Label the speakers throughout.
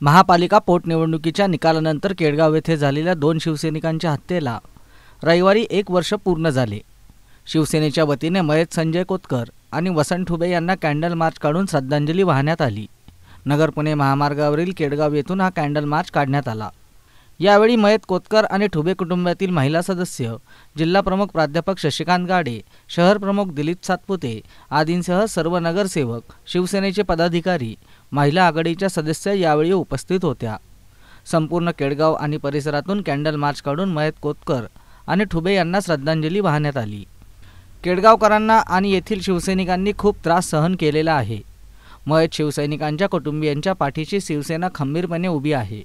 Speaker 1: महापालिका पोटनिवडणुकीच्या निकालानंतर केडगाव येथे झालेल्या दोन शिवसैनिकांच्या हत्येला रविवारी एक वर्ष पूर्ण झाले. शिवसेनेच्या वतीने मयत संजय कोतकर आणि वसंत ठुबे यांना कॅन्डल मार्च काढून श्रद्धांजली वाहण्यात आली. नगर पुणे महामार्गावरील केडगाव येथून हा कॅन्डल मार्च काढण्यात आला. यावेळी मयत कोतकर आणि ठुबे कुटुंबातील महिला सदस्य जिल्हा प्रमुख प्राध्यापक शशिकांत गाडे शहर प्रमुख दिलीप सातपुते आदींसह सर्व नगरसेवक शिवसेनेचे पदाधिकारी महिला आघाडीच्या सदस्य यावेळी उपस्थित होत्या. संपूर्ण केडगाव आणि परिसरातून कॅन्डल मार्च काढून मयत कोतकर आणि ठुबे यांना श्रद्धांजली वाहण्यात आली. केडगावकरांना आणि येथील शिवसैनिकांनी खूप त्रास सहन केलेला आहे. मयत शिवसैनिकांच्या कुटुंबियांच्या पाठीशी शिवसेना खंबीरपणे उभी आहे.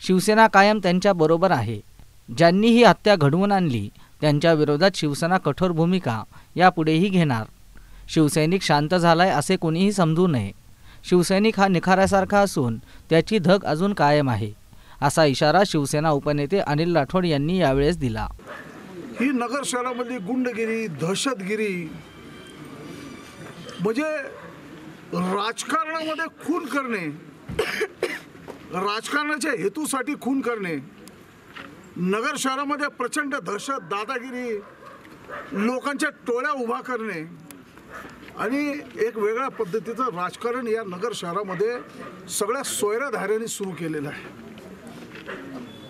Speaker 1: शिवसेना कायम त्यांच्या बरोबर आहे. ज्यांनी ही हत्या घडवून आणली त्यांच्या विरोधात शिवसेना कठोर भूमिका यापुढेही घेणार. शिवसैनिक शांत झालाय असे कोणीही समजू नये. शिवसैनिक हा निखाऱ्यासारखा असून त्याची धग अजून कायम आहे असा इशारा शिवसेना उपनेते अनिल राठोड यांनी यावेळेस दिला.
Speaker 2: ही नगर शहरामध्ये गुंडगिरी दहशतगिरी म्हणजे राजकारणामध्ये खून करणे राजकारणाच्या हेतूसाठी खून करणे नगर शहरामध्ये प्रचंड दहशत दादागिरी लोकांच्या टोळ्या उभा करणे आणि एक वेगळ्या पद्धतीचं राजकारण या नगर शहरामध्ये सगळ्या सोयऱ्याधाऱ्यांनी सुरू केलेलं आहे.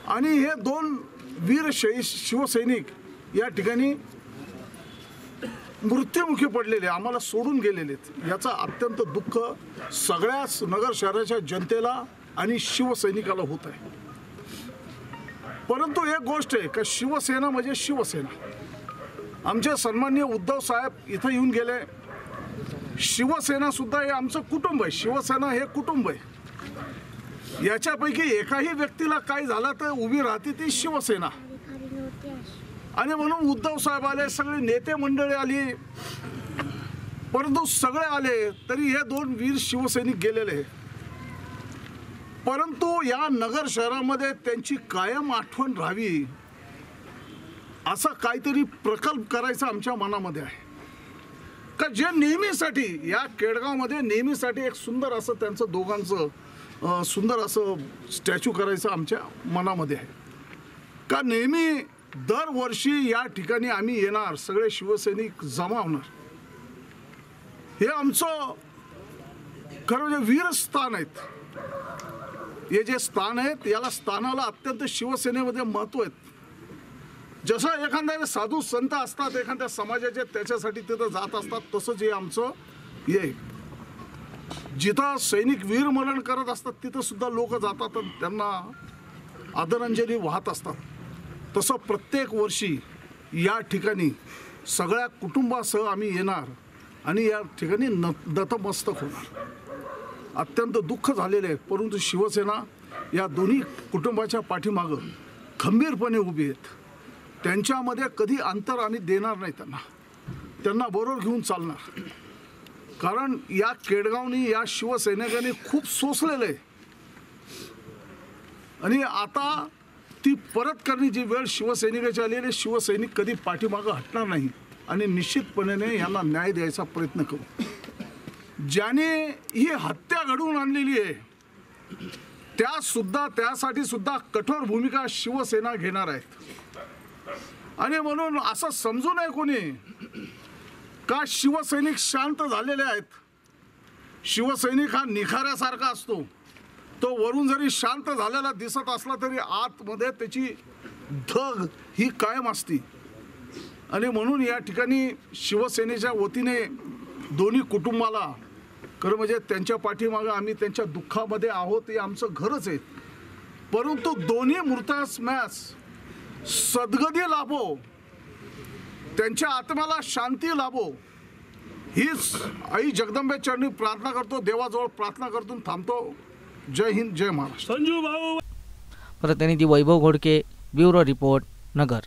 Speaker 2: आणि हे दोन वीर शै शिवसैनिक या ठिकाणी मृत्युमुखी पडलेले आम्हाला सोडून गेलेले आहेत याचा अत्यंत दुःख सगळ्याच नगर शहराच्या जनतेला आणि शिवसैनिकाला होत आहे. परंतु एक गोष्ट आहे का शिवसेना म्हणजे शिवसेना. आमचे सन्मान्य उद्धव साहेब इथं येऊन गेले. शिवसेना सुद्धा हे आमचं कुटुंब आहे. शिवसेना हे कुटुंब आहे. याच्यापैकी एकाही व्यक्तीला काय झालं तर उभी राहते ती शिवसेना. आणि म्हणून उद्धव साहेब आले सगळे नेते मंडळी आली. परंतु सगळे आले तरी हे दोन वीर शिवसैनिक गेलेले परंतु या नगर शहरामध्ये त्यांची कायम आठवण राहावी असा काहीतरी प्रकल्प करायचा आमच्या मनामध्ये आहे. का जे नेहमीसाठी या केडगावमध्ये नेहमीसाठी एक सुंदर असं त्यांचं दोघांचं सुंदर असं स्टॅच्यू करायचं आमच्या मनामध्ये आहे. का नेहमी दरवर्षी या ठिकाणी आम्ही येणार सगळे शिवसैनिक जमा होणार. हे आमचं खरं म्हणजे वीरस्थान आहेत. हे जे स्थान आहेत याला स्थानाला अत्यंत शिवसेनेमध्ये महत्त्व आहेत. जसं एखाद्या साधू संत असतात एखाद्या समाजाचे त्याच्यासाठी तिथं जात असतात तसंच हे आमचं हे जिथं सैनिक वीरमरण करत असतात तिथं सुद्धा लोक जातात आणि त्यांना आदरांजली वाहत असतात. तसं प्रत्येक वर्षी या ठिकाणी सगळ्या कुटुंबासह आम्ही येणार आणि या ठिकाणी न नतमस्तक होणार. अत्यंत दुःख झालेले आहे. परंतु शिवसेना या दोन्ही कुटुंबाच्या पाठीमागं खंबीरपणे उभी आहेत. त्यांच्यामध्ये कधी अंतर आणि देणार नाही त्यांना. त्यांना बरोबर घेऊन चालणार. कारण या केडगावनी या शिवसैनिकांनी खूप सोसलेलं आहे. आणि आता ती परत करण्याची वेळ शिवसैनिकाची आलेली आहे. शिवसैनिक कधी पाठीमागं हटणार नाही. आणि निश्चितपणे यांना न्याय द्यायचा प्रयत्न करू. ज्याने ही हत्या घडवून आणलेली आहे. त्या सुद्धा त्यासाठी सुद्धा कठोर भूमिका शिवसेना घेणार आहेत आणि म्हणून असं समजू नये कोणी का शिवसैनिक शांत झालेले आहेत. शिवसैनिक हा निखाऱ्यासारखा असतो. तो वरून जरी शांत झालेला दिसत असला तरी आतमध्ये त्याची धग ही कायम असती. आणि म्हणून या ठिकाणी शिवसेनेच्या वतीने दोन्ही कुटुंबाला खरं म्हणजे त्यांच्या पाठीमागं आम्ही त्यांच्या दुःखामध्ये आहोत हे आमचं घरच आहे. परंतु दोन्ही मृतास मॅस सद्गती लाभो त्यांच्या आत्म्याला शांती लाभो हीच आई जगदंबे चरणी प्रार्थना करतो देवाजवळ प्रार्थना करतो थांबतो. जय हिंद जय महाराष्ट्र.
Speaker 3: संजू भाऊ.
Speaker 1: प्रतिनिधी वैभव घोडके ब्युरो रिपोर्ट नगर.